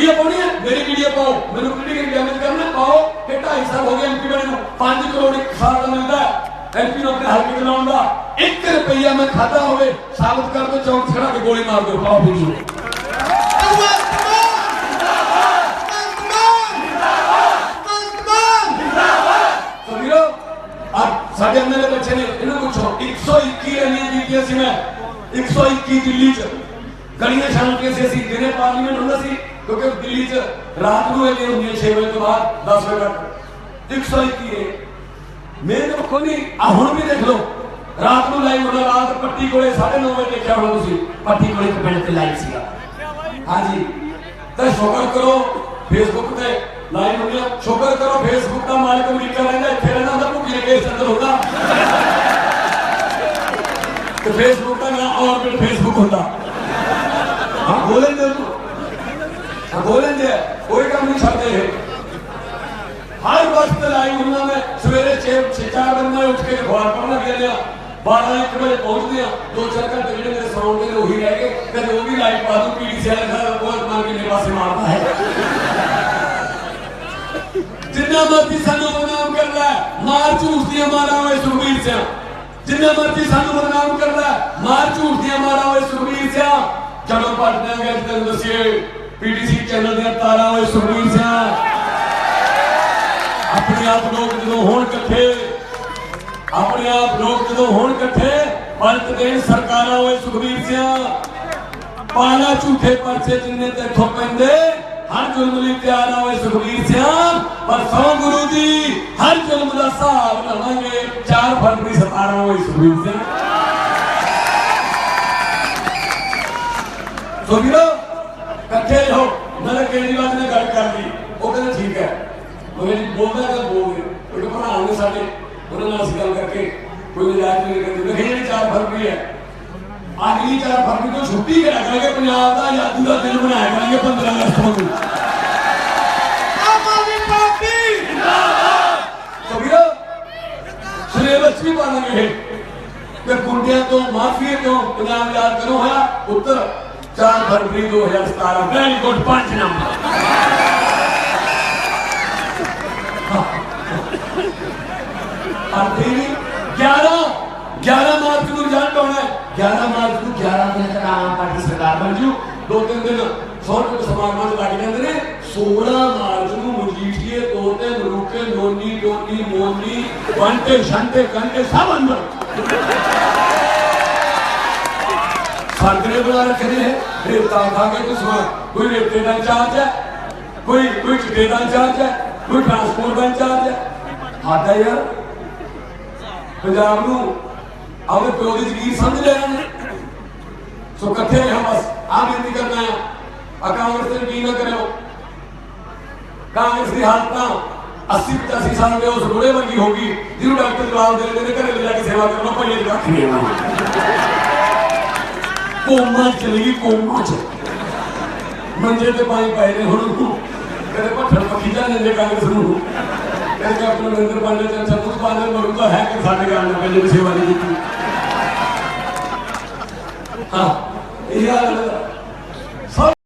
Video ਪਾਉਣੀ ਹੈ? ਮੇਰੀ ਵੀਡੀਓ ਪਾਓ। ਮੈਨੂੰ ਕਿਹੜੀ ਡੈਮੇਜ ਕਰਨਾ ਪਾਓ। ਕਿ 2.5 ਸਾਲ ਹੋ ਗਏ ਐਮਪੀ ਬਣੇ ਨੂੰ। 5 ਕਰੋੜ ਇੱਕ ਸਾਲ ਦਾ ਮਿਲਦਾ ਐਮਪੀ ਨੂੰ ਆਪਣੇ ਹਲਕੇ ਚ ਦਾ। 1 ਰੁਪਈਆ ਮੈਂ ਖਾਦਾ ਹੋਵੇ, ਸਾਬਤ ਕਰ ਦੋ ਚੌਂਕ 'ਚ ਕੇ ਗੋਲੀ ਮਾਰ ਦਿਓ। ਪਾਓ ਵੀਡੀਓ। ਤੋ ਵੀਰੋ ਆ ਸਾਡੇ ਬੱਚੇ ਨੇ, ਇਹਨੂੰ ਪੁੱਛੋ 121 ਰੈਲੀਆਂ ਕੀਤੀਆਂ ਸੀ ਮੈਂ। 121 ਦਿੱਲੀ 'ਚ। ਗਲੀਆਂ ਛਾਣਤੀਆਂ ਸੀ ਅਸੀਂ, ਦਿਨੇ ਪਾਰਲੀਮੈਂਟ ਹੁੰਦਾ ਸੀ। ਕਿਉਂਕਿ ਦਿੱਲੀ 'ਚ ਰਾਤ ਨੂੰ ਇਹ ਹੁੰਦੀਆਂ 6 ਵਜੇ ਤੋਂ ਬਾਅਦ 10 ਵਜੇ ਤੱਕ। 121 ਹੈ ਮੇਰੇ ਪੱਖੋਂ ਨਹੀਂ ਆ ਹੁਣ ਵੀ ਦੇਖ ਲਓ। ਰਾਤ ਨੂੰ ਲਾਈਵ ਹੁੰਦਾ ਰਾਤ ਪੱਟੀ ਕੋਲੇ 9:30 ਵਜੇ ਦੇਖਿਆ ਹੋਣਾ ਤੁਸੀਂ। ਪੱਟੀ ਕੋਲੇ ਇੱਕ ਪਿੰਡ ਤੇ ਲਾਈਵ ਸੀਗਾ। ਹਾਂਜੀ। ਤਾਂ ਸ਼ੁਕਰ ਕਰੋ ਫੇਸਬੁੱਕ ਤੇ ਲਾਈਵ ਹੁੰਦੀ ਆ ਸ਼ੁਕਰ ਕਰੋ ਫੇਸਬੁੱਕ ਦਾ ਮਾਲਕ ਅਮਰੀਕਾ ਰਹਿੰਦਾ, ਇੱਥੇ ਰਹਿੰਦਾ ਹੁੰਦਾ ਭੁੱਕੀ ਦੇ ਕੇਸ ਅੰਦਰ ਹੁੰਦਾ। ਤੇ ਫੇਸਬੁੱਕ ਦਾ ਨਾਮ ਆਰਬਿਟ ਫੇਸਬੁੱਕ ਹੁੰਦਾ। ਹਾਂ ਬੋਲੇ ਦੇ ਹਾਂ ਬੋਲੇ ਦੇ ਕੋਈ ਕੰਮ ਨਹੀਂ ਛੱਡਦੇ ਇਹ ਹਰ ਵਕਤ ਲਾਈਵ ਹੁੰਦਾ ਮੈਂ ਸਵੇਰੇ 6 4 ਵਜੇ ਮੈਂ ਉੱਠ ਕੇ ਅਖਬਾਰ ਪੜ੍ਹਨ ਲੱਗ ਜਾਂਦੇ ਆ 12 1 ਵਜੇ ਪਹੁੰਚਦੇ ਆ ਦੋ ਚਾਰ ਘੰਟੇ ਜਿਹੜੇ ਮੇਰੇ ਸੌਣ ਦੇ ਨੇ ਉਹੀ ਰਹਿ ਗਏ ਕਦੇ ਉਹ ਵੀ ਲਾਈਵ ਪਾ ਦੂੰ ਪੀਡੀ ਸਿਆਲ ਦਾ ਬਹੁਤ ਮਾਰ ਕੇ ਮੇਰੇ ਪਾਸੇ ਮਾਰਦਾ ਹੈ ਜਿੰਨਾ ਮਰਜ਼ੀ ਸਾਨੂੰ ਬਦਨਾਮ ਕਰਦਾ ਹੈ, ਮਾਰ ਝੂਠ ਦੀਆਂ ਮਾਰਾਂ ਹੋਏ ਸੁਖਬੀਰ ਸਿੰਘ ਜਿੰਨਾ ਮਰਜ਼ੀ ਸਾਨੂੰ ਬਦਨਾਮ ਕਰਦਾ ਹੈ, ਮਾਰ ਝੂਠ ਦੀਆਂ ਮਾਰਾਂ ਹੋਏ ਸੁਖਬੀਰ ਸਿੰਘ ਚਲੋ ਪੱਟ ਦਿਆਂਗੇ ਅੱਜ ਤੈਨੂੰ ਦੱਸੀਏ ਪੀਟੀਸੀ ਚੈਨਲ ਦੀਆਂ ਤਾਰਾਂ ਹੋਏ ਸੁਖਬੀਰ ਸਿੰਘ। ਆਪਣੇ ਆਪ ਲੋਕ ਜਦੋਂ ਹੋਣ ਇਕੱਠੇ, ਆਪਣੇ ਆਪ ਲੋਕ ਜਦੋਂ ਹੋਣ ਇਕੱਠੇ ਪਲਟ ਦੇਣ ਸਰਕਾਰਾਂ ਹੋਏ ਸੁਖਬੀਰ ਸਿੰਘ। ਪਾਲਾ ਝੂਠੇ ਪਰਚੇ ਜਿੰਨੇ ਤੇ ਇੱਥੋਂ ਪੈਂਦੇ, ਹਰ ਜ਼ੁਲਮ ਲਈ ਤਿਆਰ ਹੋਏ ਸੁਖਬੀਰ ਸਿੰਘ। ਪਰ ਸੌ ਗੁਰੂ ਜੀ, ਹਰ ਜ਼ੁਲਮ ਦਾ ਹਿਸਾਬ ਲਵਾਂਗੇ 4 ਫਰਵਰੀ 17 ਹੋਏ ਸੁਖਬੀਰ ਸਿੰਘ। ਸੋ ਵੀਰੋ ਰਹੋ ਮੈਂ ਕੇਜਰੀਵਾਲ ਨੇ ਗੱਲ ਕਰ ਲਈ? ਉਹ ਕਹਿੰਦਾ ਠੀਕ ਹੈ। ਜੀ ਬੋਲਦਾ ਤਾਂ ਬੋਲ ਗਿਆ ਉਹ ਭਰਾ ਨੇ ਸਾਡੇ ਉਹਨਾਂ ਨਾਲ ਅਸੀਂ ਗੱਲ ਕਰਕੇ ਕੋਈ ਨਜਾਇਜ਼ ਨਹੀਂ ਕਰਦੇ ਮੈਂ ਕਿਹਾ 4 ਫਰਵਰੀ ਹੈ ਅਗਲੀ 4 ਫਰਵਰੀ ਤੋਂ ਛੁੱਟੀ ਕਰਾ ਕਰਾਂਗੇ ਪੰਜਾਬ ਦਾ ਆਜ਼ਾਦੀ ਦਾ ਦਿਨ ਬਣਾਇਆ ਕਰਾਂਗੇ 15 ਅਗਸਤ ਨੂੰ। ਸਿਲੇਬਸ ਵੀ ਇਹ ਕਿ ਗੁੰਡਿਆਂ ਤੋਂ ਮਾਫੀਏ ਤੋਂ ਪੰਜਾਬ ਯਾਦ ਕਰੋ ਹੋਇਆ ਉੱਤਰ। 4 ਫਰਵਰੀ 2017 ਵੈਰੀ ਗੁੱਡ 5 ਨੰਬਰ। ਆਰਤੀ 11 11 ਮਾਰਚ ਨੂੰ ਰਿਜ਼ਲਟ ਆਉਣਾ ਹੈ। 11 ਮਾਰਚ ਨੂੰ 11 ਦਿਨ ਤੱਕ ਆਮ ਪਾਰਟੀ ਸਰਕਾਰ ਬਣ ਜੂ। ਦੋ ਤਿੰਨ ਦਿਨ ਸਮਾਗਮਾਂ 'ਚ ਲੱਗ ਜਾਂਦੇ ਨੇ। 16 ਮਾਰਚ ਨੂੰ ਮਜੀਠੀਏ ਤੋਤੇ ਮਰੂਕੇ ਨੋਨੀ ਟੋਨੀ ਮੋਨੀ ਬੰਟੇ ਸ਼ੰਟੇ ਕੰਟੇ ਸਭ ਅੰਦਰ। ਸਰਕਰੇ ਬਣਾ ਰੱਖੇ ਨੇ ਰੇਤਾ ਖਾ ਕੇ ਤੁਸੀਂ ਕੋਈ ਰੇਤੇ ਦਾ ਚਾਰਜ ਹੈ, ਕੋਈ ਕੋਈ ਚਿੱਟੇ ਦਾ ਚਾਰਜ ਹੈ, ਕੋਈ ਟਰਾਂਸਪੋਰਟ ਦਾ ਚਾਰਜ ਹੈ। ਹਾਦਾ ਯਾਰ। ਪੰਜਾਬ ਨੂੰ ਆਪਣੇ ਪਿਓ ਦੀ ਜ਼ਮੀਨ ਸਮਝ ਲਿਆ ਸੋ ਇਕੱਠੇ ਰਹੋ ਬਸ ਆ ਬੇਨਤੀ ਕਰਨਾ ਹੈ ਆ ਕਾਂਗਰਸ ਤੇ ਯਕੀਨ ਨਾ ਕਰਿਓ। ਕਾਂਗਰਸ ਦੀ ਹਾਲਤ ਤਾਂ 80 85 ਸਾਲ ਦੇ ਉਸ ਬੁੜੇ ਵਰਗੀ ਹੋ ਗਈ, ਜਿਹਨੂੰ ਡਾਕਟਰ ਜਵਾਬ ਦੇ ਦਿੰਦੇ ਨੇ, ਘਰੇ ਲੈ ਕੇ ਸੇਵਾ ਕਰਨਾ ਭਾਈ ਇਹ ਰੱਖ ਨਹੀਂ ਕੋਮਾ ਚਲੀ ਕੋਮਾ ਚ। ਮੰਜੇ ਤੇ ਪਾਈ ਪਏ ਨੇ ਹੁਣ। ਕਦੇ ਪੱਠੜ ਪੱਕੀ ਜਾਂਦੇ ਨੇ ਕਾਂਗਰਸ ਨੂੰ। ਕਹਿੰਦੇ ਕੈਪਟਨ ਨਰਿੰਦਰ ਪਾਂਡੇ ਤੇ ਸੰਤੋਸ਼ ਪਾਂਡੇ ਮਰੂਗਾ ਹੈ ਕਿ ਸਾਡੇ ਗੱਲ ਨੂੰ ਕਹਿੰਦੇ ਸੇਵਾ ਨਹੀਂ ਕੀਤੀ। ਹਾਂ, ਇਹ ਹਾਲ